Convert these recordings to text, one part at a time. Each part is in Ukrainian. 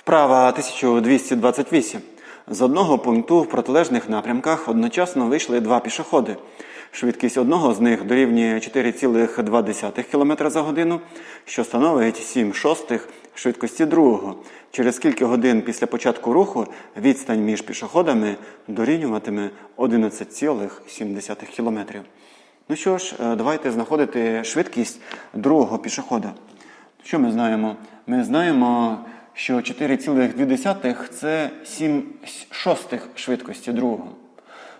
Вправа 1228. З одного пункту в протилежних напрямках одночасно вийшли два пішоходи. Швидкість одного з них дорівнює 4,2 км за годину, що становить 7 шостих швидкості другого. Через кілька годин після початку руху відстань між пішоходами дорівнюватиме 11,7 км. Ну що ж, е, давайте знаходити швидкість другого пішохода. Що ми знаємо? Ми знаємо, що 4,2 це 7 шостих швидкості другого.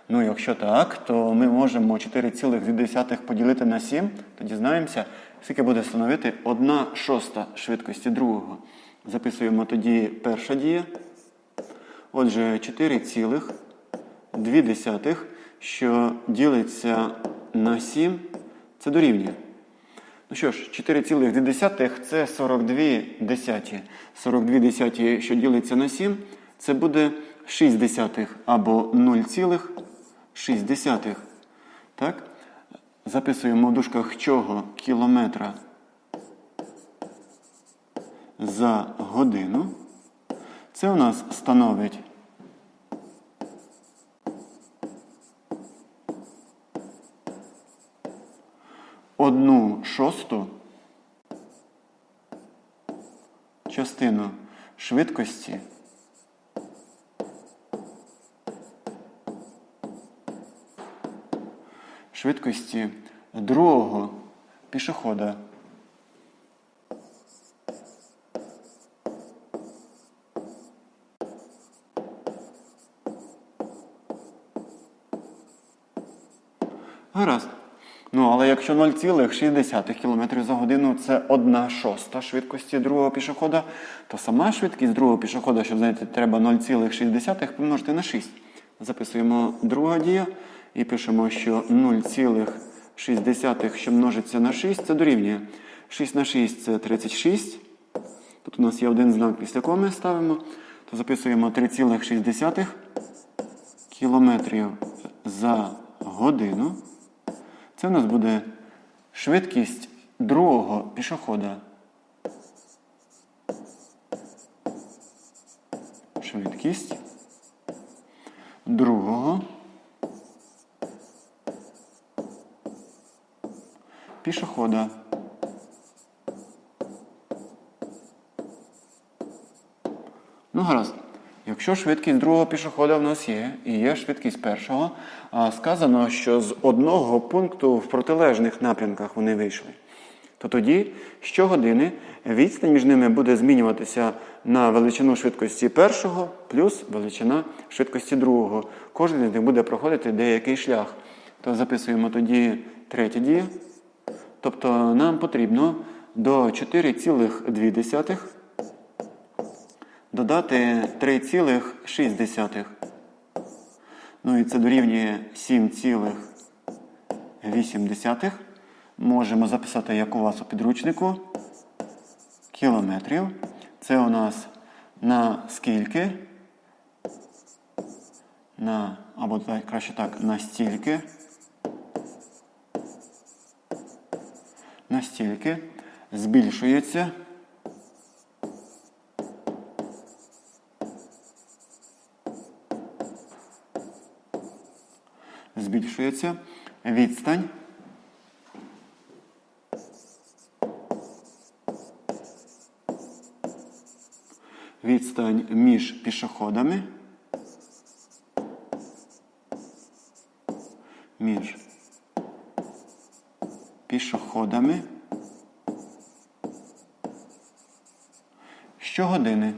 Ну, якщо так, то ми можемо 4,2 поділити на 7, то дізнаємося, скільки буде становити 1 шоста швидкості другого. Записуємо тоді перша дія. Отже, 4,2, що ділиться на 7, це дорівнює. Ну що ж, 4,2 це 42 десяті. 42 десяті, що ділиться на 7, це буде 6 десятих або 0,6. Так? Записуємо в дужках чого кілометра за годину. Це у нас становить одну шосту частину швидкості швидкості другого пішохода. Гаразд. Ну, але якщо 0,6 км за годину це 1 шоста швидкості другого пішохода, то сама швидкість другого пішохода, щоб знаєте, треба 0,6 помножити на 6. Записуємо друга дія і пишемо, що 0,6, що множиться на 6, це дорівнює. 6 на 6 це 36. Тут у нас є один знак після коми ставимо, то записуємо 3,6 кілометрів за годину. Це у нас буде швидкість другого пішохода. Швидкість другого пішохода. Ну, гаразд. Якщо швидкість другого пішохода в нас є, і є швидкість першого, сказано, що з одного пункту в протилежних напрямках вони вийшли, то тоді щогодини відстань між ними буде змінюватися на величину швидкості першого плюс величина швидкості другого. Кожен з них буде проходити деякий шлях. То записуємо тоді третє дія. Тобто нам потрібно до 4,2 додати 3,6. Ну і це дорівнює 7,8. Можемо записати, як у вас у підручнику. Кілометрів. Це у нас на скільки? На, або краще так, на стільки. Настільки збільшується. Збільшується відстань. Відстань між пішоходами. Між пішоходами. Щогодини.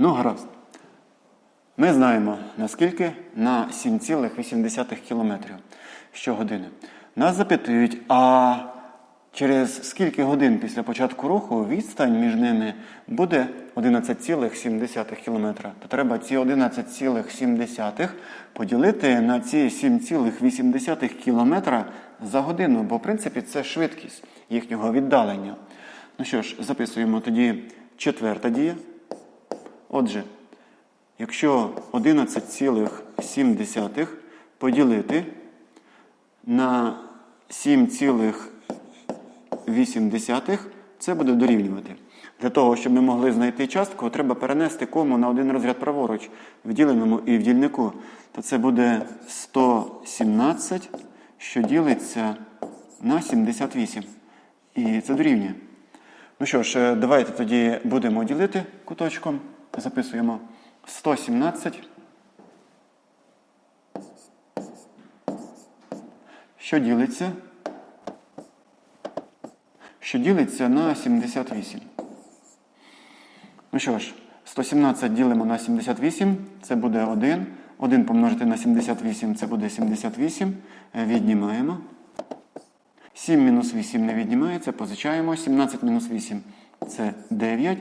Ну, гаразд. Ми знаємо, наскільки на 7,8 км щогодини. Нас запитують, а через скільки годин після початку руху відстань між ними буде 11,7 км. То треба ці 11,7 поділити на ці 7,8 км за годину, бо в принципі це швидкість їхнього віддалення. Ну що ж, записуємо тоді четверта дія. Отже, якщо 11,7 поділити на 7,8 це буде дорівнювати. Для того, щоб ми могли знайти частку, треба перенести кому на один розряд праворуч в діленому і в дільнику. То це буде 117, що ділиться на 78. І це дорівнює. Ну що ж, е, давайте тоді будемо ділити куточком. Записуємо 117. Що ділиться? Що ділиться на 78. Ну що ж, 117 ділимо на 78, це буде 1. 1 помножити на 78 це буде 78. Е, Віднімаємо. 7 мінус 8 не віднімається, позичаємо. 17 мінус 8 це 9.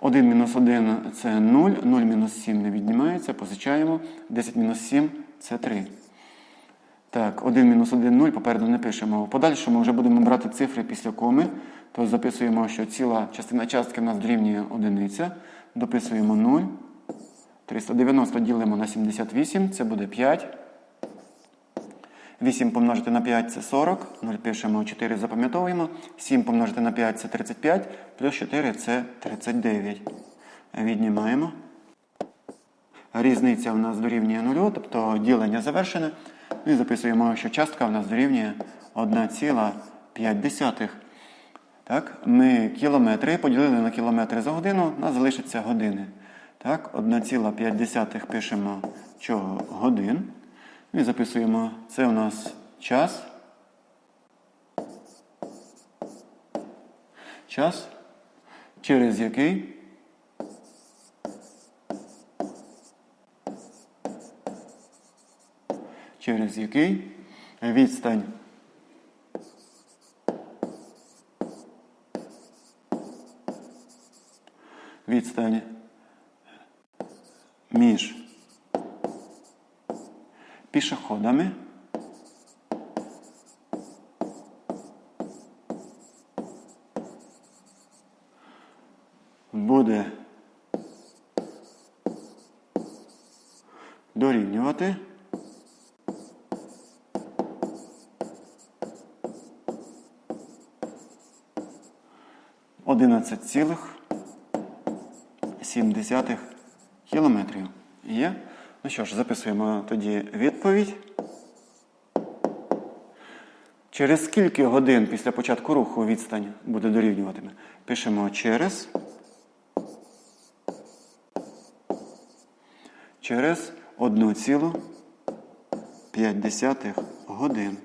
1 мінус 1 це 0. 0 мінус 7 не віднімається, позичаємо. 10 мінус 7 це 3. Так, 1 мінус 1 0 попереду не пишемо. В подальшому вже будемо брати цифри після коми. То записуємо, що ціла частина частки в нас дорівнює одиниця. Дописуємо 0. 390 ділимо на 78, це буде 5. 8 помножити на 5 це 40. 0 пишемо, 4 запам'ятовуємо. 7 помножити на 5 це 35, плюс 4 це 39. Віднімаємо. Різниця в нас дорівнює 0, тобто ділення завершене. І записуємо, що частка в нас дорівнює 1,5. Так, ми кілометри поділили на кілометри за годину, у нас залишиться години. Так, 1,5 пишемо чого годин. І записуємо, це у нас час. Час, через який через який відстань відстань між пішоходами буде дорівнювати одинадцять цілих 7 кілометрів. Є? Ну що ж, записуємо тоді відповідь. Через скільки годин після початку руху відстань буде дорівнюватиме? Пишемо через. Через 1,5 годин.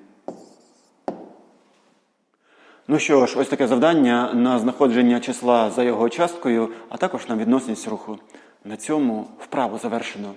Ну що ж, ось таке завдання на знаходження числа за його часткою, а також на відносність руху. На цьому вправу завершено.